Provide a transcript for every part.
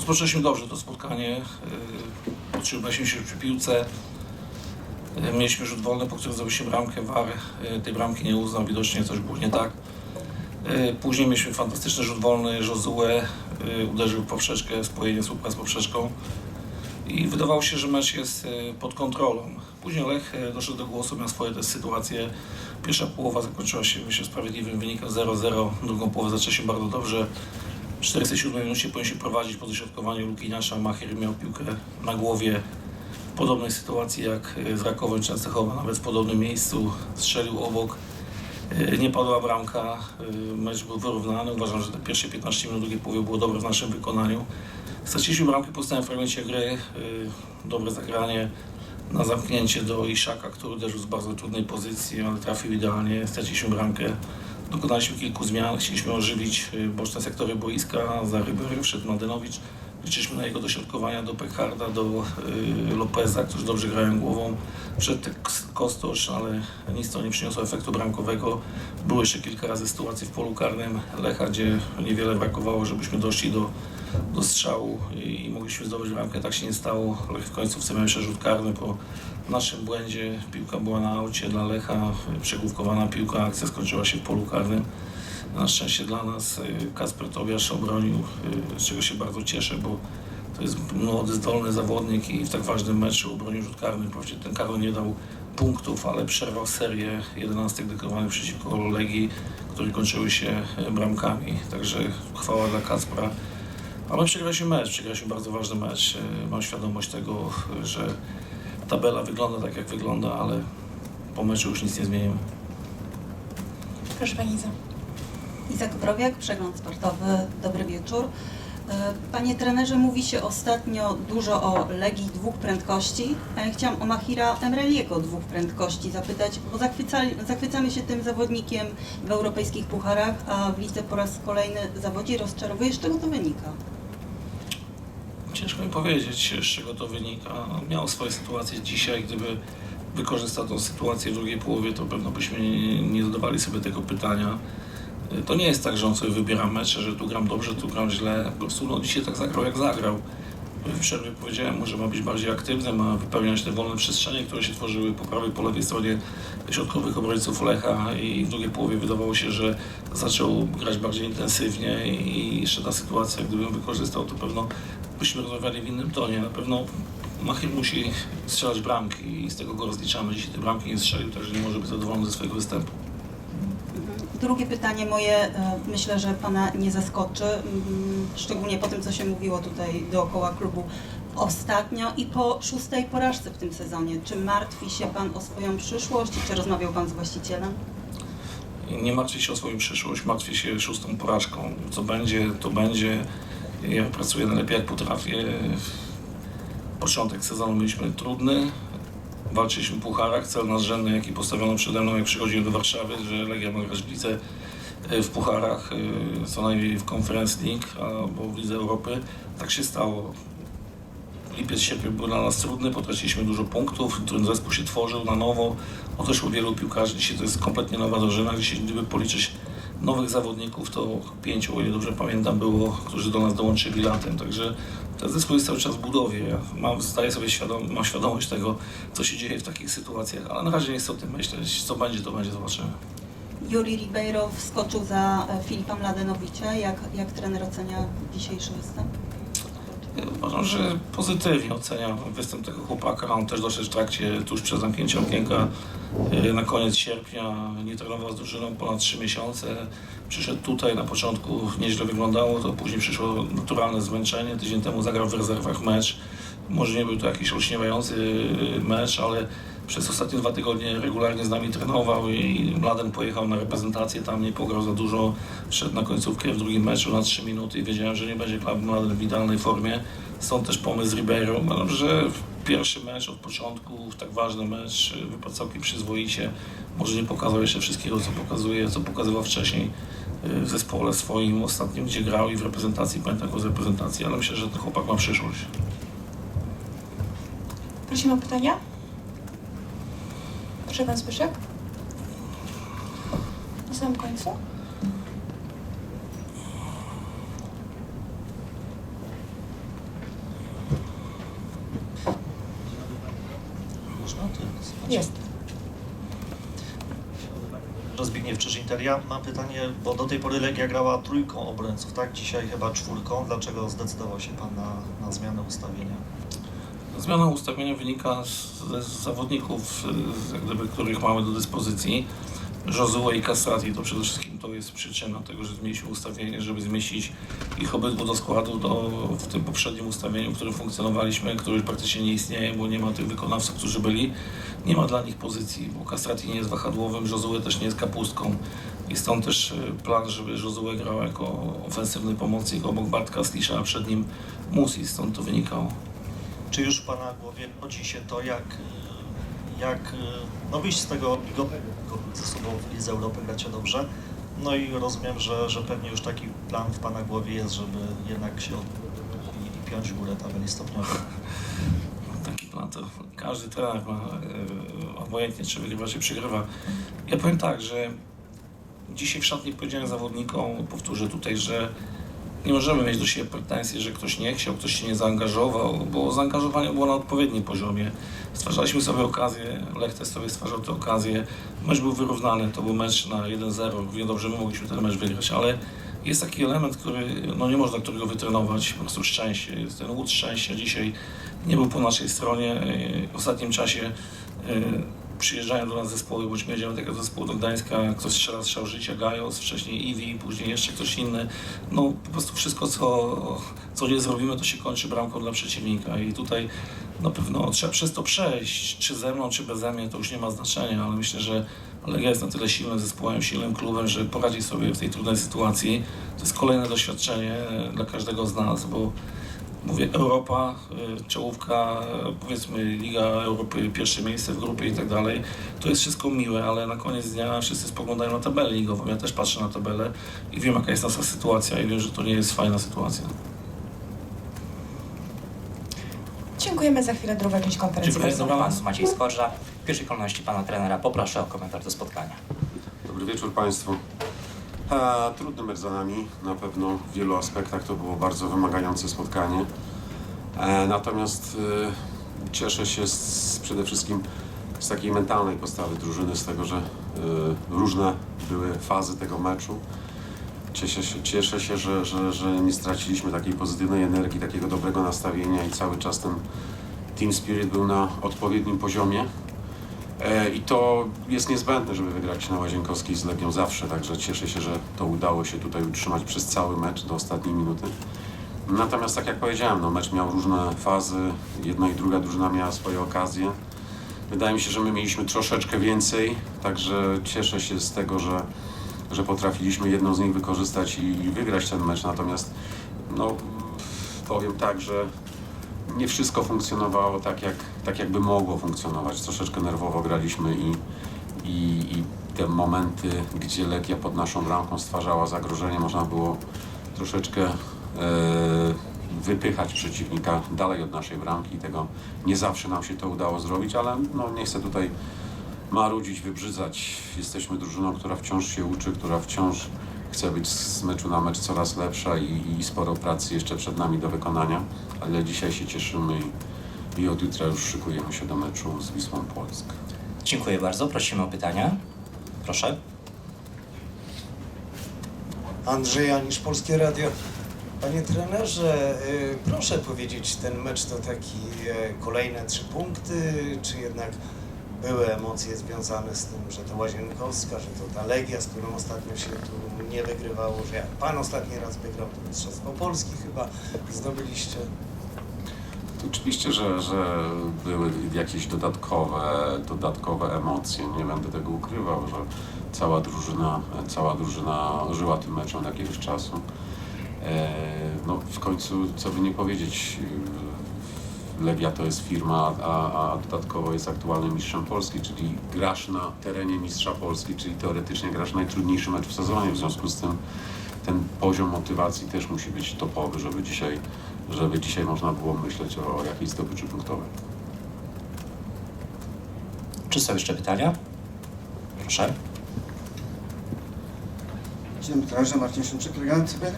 Rozpoczęliśmy dobrze to spotkanie. Utrzymaliśmy się przy piłce. Yy, Mieliśmy rzut wolny, po którym zrobiliśmy bramkę. VAR yy, tej bramki nie uznał, widocznie coś było nie tak. Później mieliśmy fantastyczny rzut wolny. Josue uderzył w poprzeczkę, spojenie słupka z poprzeczką. I wydawało się, że mecz jest pod kontrolą. Później Lech doszedł do głosu, miał swoje też sytuacje. Pierwsza połowa zakończyła się, myślę, sprawiedliwym wynikiem 0-0. Drugą połowę zaczęła się bardzo dobrze. W 47 minucie powinien się prowadzić po dośrodkowaniu Lukiniasza. Machier miał piłkę na głowie w podobnej sytuacji jak e, z Rakowem Częstochowa, nawet w podobnym miejscu. Strzelił obok. E, Nie padła bramka. E, Mecz był wyrównany. Uważam, że te pierwsze 15 minut drugiej połowy było dobre w naszym wykonaniu. Straciliśmy bramkę po stałym fragmencie gry. Dobre zagranie na zamknięcie do Iszaka, który uderzył z bardzo trudnej pozycji, ale trafił idealnie. Straciliśmy bramkę. Dokonaliśmy kilku zmian, chcieliśmy ożywić y, boczne sektory boiska, za Rybery wszedł Mladenowicz. Liczyliśmy na jego dośrodkowania do Pekharda, do y, Lopeza, którzy dobrze grają głową. Wszedł Kostosz, ale nic to nie przyniosło efektu bramkowego. Było jeszcze kilka razy sytuacji w polu karnym Lecha, gdzie niewiele brakowało, żebyśmy doszli do, do strzału i, mogliśmy zdobyć bramkę. Tak się nie stało. Lech w końcu miał jeszcze rzut karny po naszym błędzie. Piłka była na aucie dla Lecha, przegłówkowana piłka, akcja skończyła się w polu karnym. Na szczęście dla nas y, Kasper Tobiasz obronił, y, z czego się bardzo cieszę, bo to jest młody, zdolny zawodnik i w tak ważnym meczu obronił rzut karny. Wprawdzie ten Karol nie dał punktów, ale przerwał serię 11 deklarowanych przeciwko Legii, które kończyły się y, bramkami. Także chwała dla Kaspra. Ale przegraliśmy mecz, przegraliśmy bardzo ważny mecz. Mam świadomość tego, że tabela wygląda tak, jak wygląda, ale po meczu już nic nie zmienimy. Proszę Pani Iza. Iza Kobrowiak, przegląd sportowy. Dobry wieczór. E, Panie trenerze, mówi się ostatnio dużo o Legii dwóch prędkości, chciałam o Mahira Emreliego dwóch prędkości zapytać, bo zachwycamy się tym zawodnikiem w europejskich pucharach, a w lidze po raz kolejny zawodzi rozczarowuje. Z czego to wynika? Mi powiedzieć, z czego to wynika. Miał swoje sytuacje dzisiaj, gdyby wykorzystał tą sytuację w drugiej połowie, to pewno byśmy nie, zadawali sobie tego pytania. To nie jest tak, że on sobie wybiera mecze, że tu gram dobrze, tu gram źle. Po prostu no, dzisiaj tak zagrał, jak zagrał. W przerwie powiedziałem mu, że ma być bardziej aktywny, ma wypełniać te wolne przestrzenie, które się tworzyły po prawej, po lewej stronie środkowych obrońców Lecha i w drugiej połowie wydawało się, że zaczął grać bardziej intensywnie i jeszcze ta sytuacja, gdybym wykorzystał, to pewno byśmy rozmawiali w innym tonie. Na pewno Machir musi strzelać bramki i z tego go rozliczamy. Dzisiaj te bramki nie strzelił, także nie może być zadowolony ze swojego występu. Drugie pytanie moje, e, myślę, że Pana nie zaskoczy, szczególnie po tym, co się mówiło tutaj dookoła klubu ostatnio i po szóstej porażce w tym sezonie. Czy martwi się Pan o swoją przyszłość czy rozmawiał Pan z właścicielem? Nie martwię się o swoją przyszłość, martwię się szóstą porażką. Co będzie, to będzie. Ja pracuję najlepiej jak potrafię. Początek sezonu mieliśmy trudny. Walczyliśmy w pucharach. Cel nadrzędny, jaki postawiono przede mną, jak przychodziłem do Warszawy, że Legia ma grać w e, pucharach, e, co najmniej w Conference League albo w Lidze Europy. Tak się stało. Lipiec, sierpień był dla nas trudny, potraciliśmy dużo punktów, ten zespół się tworzył na nowo, odeszło wielu piłkarzy, dzisiaj to jest kompletnie nowa drużyna, dzisiaj gdyby policzyć nowych zawodników, to pięciu, o ile dobrze pamiętam, było, którzy do nas dołączyli latem, także ten zespół jest cały czas w budowie. Mam, zdaję sobie świadom, mam świadomość tego, co się dzieje w takich sytuacjach, ale na razie nie chcę o tym myśleć, co będzie, to będzie, zobaczymy. Juri Ribeiro wskoczył za e, Filipa Mladenowicza. Jak, jak trener ocenia dzisiejszy występ? Uważam, że pozytywnie oceniam występ tego chłopaka. On też doszedł w trakcie, tuż przed zamknięciem okienka, yy, na koniec sierpnia. Nie trenował z drużyną ponad 3 miesiące. Przyszedł tutaj, na początku nieźle wyglądało, to później przyszło naturalne zmęczenie. Tydzień temu zagrał w rezerwach mecz. Może nie był to jakiś olśniewający yy, mecz, ale przez ostatnie dwa tygodnie regularnie z nami trenował i Mladen pojechał na reprezentację, tam nie pograł za dużo, wszedł na końcówkę w drugim meczu na 3 minuty i wiedziałem, że nie będzie Klub Mladen w idealnej formie. Stąd też pomysł z Ribeiro. Że pierwszy mecz od początku, tak ważny mecz, wypadł całkiem przyzwoicie. Może nie pokazał jeszcze wszystkiego, co pokazuje, co pokazywał wcześniej y, w zespole swoim ostatnim, gdzie grał i w reprezentacji, pamiętam go z reprezentacji, ale myślę, że ten chłopak ma przyszłość. Prosimy o pytania. Proszę pan Zbyszek? Na samym końcu? Jest. Rozbigniew Czyżinter. Ja mam pytanie, bo do tej pory Legia grała trójką obrońców, tak? Dzisiaj chyba czwórką. Dlaczego zdecydował się Pan na, na zmianę ustawienia? Zmiana ustawienia wynika z, z zawodników, y, jak gdyby, których mamy do dyspozycji. Josue i Castrati to przede wszystkim to jest przyczyna tego, że zmieniliśmy ustawienie, żeby zmieścić ich obydwu do składu do, w tym poprzednim ustawieniu, w którym funkcjonowaliśmy, który praktycznie nie istnieje, bo nie ma tych wykonawców, którzy byli. Nie ma dla nich pozycji, bo Castrati nie jest wahadłowym, Josue też nie jest kapustką. I stąd też y, plan, żeby Josue grał jako ofensywny pomocnik obok Bartka Slisza, a przed nim Musi, stąd to wynikało. Czy już w Pana głowie rodzi się to, jak, jak no wyjść z tego ligowego ze sobą w Lidze Europy gracie dobrze? No i rozumiem, że, że pewnie już taki plan w Pana głowie jest, żeby jednak się odbyć i, i piąć górę tabeli stopniowej. Taki plan to każdy trener ma, e, obojętnie czy wygrywa, czy przegrywa. Ja powiem tak, że dzisiaj w szatni powiedziałem zawodnikom, powtórzę tutaj, że nie możemy mieć do siebie pretensji, że ktoś nie chciał, ktoś się nie zaangażował, bo zaangażowanie było na odpowiednim poziomie. Stwarzaliśmy sobie okazję, Lech też sobie stwarzał te okazje. Mecz był wyrównany, to był mecz na 1-0, równie dobrze my mogliśmy ten mecz wygrać, ale jest taki element, który no nie można którego wytrenować, po prostu szczęście. Jest ten łód szczęścia dzisiaj nie był po naszej stronie. W ostatnim czasie e, przyjeżdżają do nas zespoły, bądźmy jedziemy do takiego zespołu do Gdańska, ktoś strzela strzał życia, Gajos, wcześniej Iwi, później jeszcze ktoś inny. No po prostu wszystko, co, co nie zrobimy, to się kończy bramką dla przeciwnika i tutaj na pewno trzeba przez to przejść, czy ze mną, czy beze mnie, to już nie ma znaczenia, ale myślę, że Legia jest na tyle silnym zespołem, silnym klubem, że poradzi sobie w tej trudnej sytuacji. To jest kolejne doświadczenie e, dla każdego z nas, bo Mówię Europa, y, czołówka, y, powiedzmy Liga Europy, pierwsze miejsce w grupie i tak dalej. To jest wszystko miłe, ale na koniec dnia wszyscy spoglądają na tabelę ligową. Ja też patrzę na tabelę i wiem jaka jest nasza sytuacja i wiem, że to nie jest fajna sytuacja. Dziękujemy za chwilę druga część konferencji Dziękuję, prasowej. dobranoc. Maciej Skorża. W pierwszej kolejności pana trenera poproszę o komentarz do spotkania. Dobry wieczór Państwu. E, trudny mecz za nami. Na pewno w wielu aspektach to było bardzo wymagające spotkanie. E, natomiast e, cieszę się z, przede wszystkim z takiej mentalnej postawy drużyny, z tego, że e, różne były fazy tego meczu. Cieszę się, cieszę się że, że, że nie straciliśmy takiej pozytywnej energii, takiego dobrego nastawienia i cały czas ten team spirit był na odpowiednim poziomie. E, I to jest niezbędne, żeby wygrać na Łazienkowskiej z Legią zawsze, także cieszę się, że to udało się tutaj utrzymać przez cały mecz do ostatniej minuty. Natomiast tak jak powiedziałem, no, mecz miał różne fazy, jedna i druga drużyna miała swoje okazje. Wydaje mi się, że my mieliśmy troszeczkę więcej, także cieszę się z tego, że, że potrafiliśmy jedną z nich wykorzystać i, i wygrać ten mecz. Natomiast no, powiem tak, że nie wszystko funkcjonowało tak, jak, tak jakby mogło funkcjonować. Troszeczkę nerwowo graliśmy i, i, i te momenty, gdzie Legia pod naszą bramką stwarzała zagrożenie, można było troszeczkę e, wypychać przeciwnika dalej od naszej bramki. Tego nie zawsze nam się to udało zrobić, ale no, nie chcę tutaj marudzić, wybrzydzać. Jesteśmy drużyną, która wciąż się uczy, która wciąż chce być z meczu na mecz coraz lepsza i, i sporo pracy jeszcze przed nami do wykonania, ale dzisiaj się cieszymy i, i od jutra już szykujemy się do meczu z Wisłą Płock. Dziękuję bardzo. Prosimy o pytania. Proszę. Andrzej Janisz, Polskie Radio. Panie trenerze, y, proszę powiedzieć, ten mecz to taki e, kolejne trzy punkty, czy jednak były emocje związane z tym, że to Łazienkowska, że to ta Legia, z którą ostatnio się tu nie wygrywało, że jak Pan ostatni raz wygrał, to Mistrzostwo Polski chyba zdobyliście. Oczywiście, że, że były jakieś dodatkowe, dodatkowe emocje. Nie będę tego ukrywał, że cała drużyna, cała drużyna żyła tym meczem od jakiegoś czasu. E, no, w końcu, co by nie powiedzieć, Legia to jest firma, a, a dodatkowo jest aktualnym mistrzem Polski, czyli grasz na terenie mistrza Polski, czyli teoretycznie grasz najtrudniejszy mecz w sezonie. W związku z tym ten poziom motywacji też musi być topowy, żeby dzisiaj, żeby dzisiaj można było myśleć o, o jakiejś zdobyczy punktowej. Czy są jeszcze pytania? Proszę. Dobry, trenerze Marcin Szymczyk.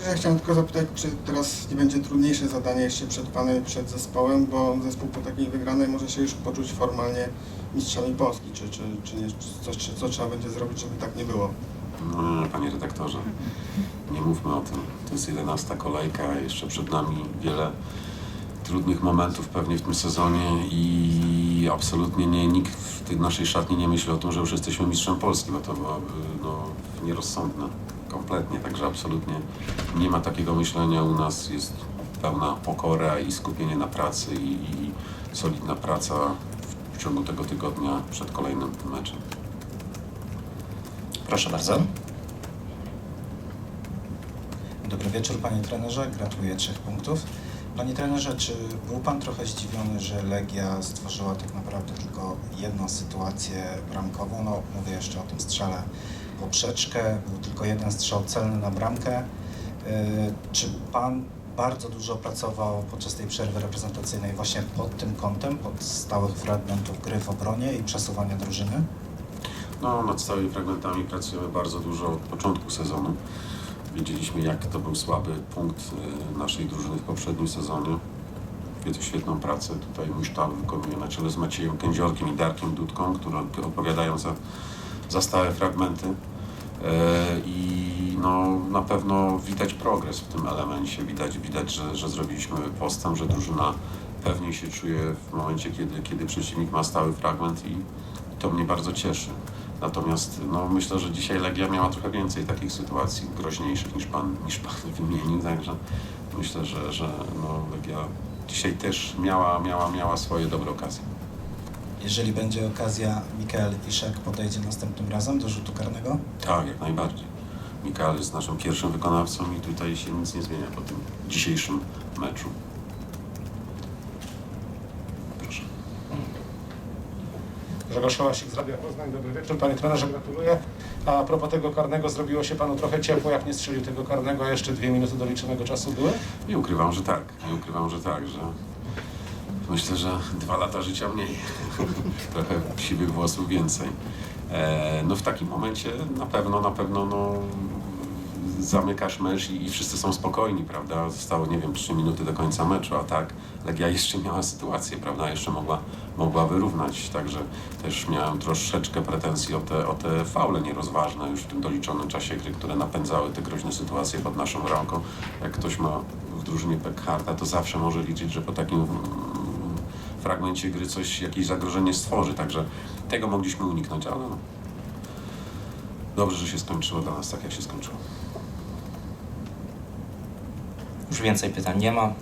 Ja chciałem tylko zapytać, czy teraz nie będzie trudniejsze zadanie jeszcze przed Panem przed zespołem, bo zespół po takiej wygranej może się już poczuć formalnie mistrzami Polski, czy, czy, czy, nie- czy coś, czy, co trzeba będzie zrobić, żeby tak nie było? No, nie, panie redaktorze, nie mówmy o tym. To jest 11 kolejka, jeszcze przed nami wiele trudnych momentów pewnie w tym sezonie i absolutnie nie, nikt w tej naszej szatni nie myśli o tym, że już jesteśmy mistrzem Polski, bo to byłoby no, nierozsądne kompletnie, także absolutnie nie ma takiego myślenia u nas, jest pełna pokora i skupienie na pracy i, i solidna praca w, w ciągu tego tygodnia przed kolejnym meczem. Proszę bardzo. Dobry wieczór panie trenerze, gratuluję trzech punktów. Panie trenerze, czy był pan trochę zdziwiony, że Legia stworzyła tak naprawdę tylko jedną sytuację bramkową? No mówię jeszcze o tym strzale poprzeczkę, był tylko jeden strzał celny na bramkę. Yy, Czy pan bardzo dużo pracował podczas tej przerwy reprezentacyjnej właśnie pod tym kątem, pod stałych fragmentów gry w obronie i przesuwania drużyny? No, nad stałymi fragmentami pracujemy bardzo dużo od początku sezonu. Wiedzieliśmy, jak to był słaby punkt e, naszej drużyny w poprzednim sezonie. Wiedzą świetną pracę. Tutaj mój sztab wykonuje na czele z Maciejem Kędziorkiem i Darkiem Dudką, które odpowiadają za, za stałe fragmenty. E, I no, na pewno widać progres w tym elemencie. Widać, widać że, że zrobiliśmy postęp, że drużyna pewniej się czuje w momencie, kiedy, kiedy przeciwnik ma stały fragment i to mnie bardzo cieszy. Natomiast no, myślę, że dzisiaj Legia miała trochę więcej takich sytuacji groźniejszych niż pan, niż pan wymienił, także myślę, że, że no, Legia dzisiaj też miała, miała, miała swoje dobre okazje. Jeżeli będzie okazja, Mikael Iszek podejdzie następnym razem do rzutu karnego? Tak, jak najbardziej. Mikael jest naszym pierwszym wykonawcą i tutaj się nic nie zmienia po tym dzisiejszym meczu. Proszę. Grzegorz Szałasik z Radia Poznań. Dobry wieczór. Panie trenerze, gratuluję. A propos tego karnego, zrobiło się panu trochę ciepło, jak nie strzelił tego karnego, a jeszcze dwie minuty doliczonego czasu były? Nie ukrywam, że tak. Nie ukrywam, że tak, że myślę, że dwa lata życia mniej. Trochę siwych włosów więcej. E, no w takim momencie na pewno, na pewno no, zamykasz mecz i, i wszyscy są spokojni, prawda? Zostało, nie wiem, trzy minuty do końca meczu, a tak Legia jeszcze miała sytuację, prawda? Jeszcze mogła, mogła wyrównać, także też miałem troszeczkę pretensji o te, o te faule nierozważne już w tym doliczonym czasie gry, które napędzały te groźne sytuacje pod naszą bramką. Jak ktoś ma w drużynie Pekharta, to zawsze może liczyć, że po takim fragmencie gry coś, jakieś zagrożenie stworzy, także tego mogliśmy uniknąć, ale no, dobrze, że się skończyło dla nas tak, jak się skończyło. Już więcej pytań nie ma.